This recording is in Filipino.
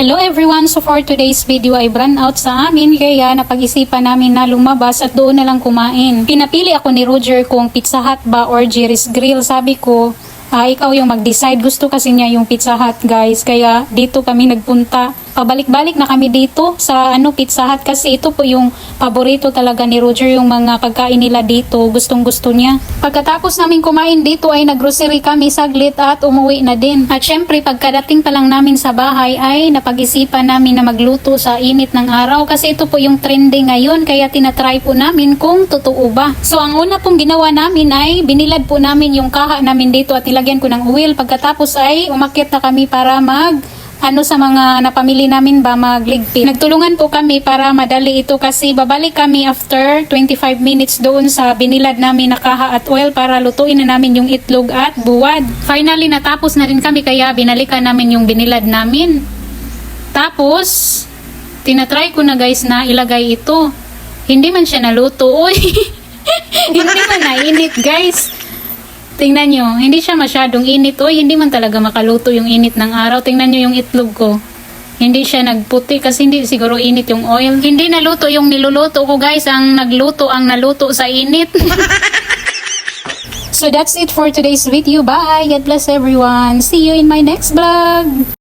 Hello everyone! So for today's video ay brand out sa amin kaya napag-isipan namin na lumabas at doon na lang kumain. Pinapili ako ni Roger kung Pizza Hut ba or Jerry's Grill. Sabi ko, ah, ikaw yung mag-decide. Gusto kasi niya yung Pizza Hut guys. Kaya dito kami nagpunta. Pabalik-balik na kami dito sa ano Pizza Hut kasi ito po yung paborito talaga ni Roger yung mga pagkain nila dito. Gustong gusto niya. Pagkatapos namin kumain dito ay naggrocery kami saglit at umuwi na din. At syempre pagkadating pa lang namin sa bahay ay napag-isipan namin na magluto sa init ng araw kasi ito po yung trending ngayon kaya tinatry po namin kung totoo ba. So ang una pong ginawa namin ay binilad po namin yung kaha namin dito at nilagyan ko ng oil. Pagkatapos ay umakyat na kami para mag ano sa mga napamili namin ba magligpit. Nagtulungan po kami para madali ito kasi babalik kami after 25 minutes doon sa binilad namin na kaha at oil para lutuin na namin yung itlog at buwad. Finally natapos na rin kami kaya binalikan namin yung binilad namin. Tapos tinatry ko na guys na ilagay ito. Hindi man siya naluto. Uy! hindi man nainit guys. Tingnan nyo, hindi siya masyadong init. Uy, hindi man talaga makaluto yung init ng araw. Tingnan nyo yung itlog ko. Hindi siya nagputi kasi hindi siguro init yung oil. Hindi naluto yung niluluto ko guys. Ang nagluto ang naluto sa init. so that's it for today's video. Bye! God bless everyone. See you in my next vlog.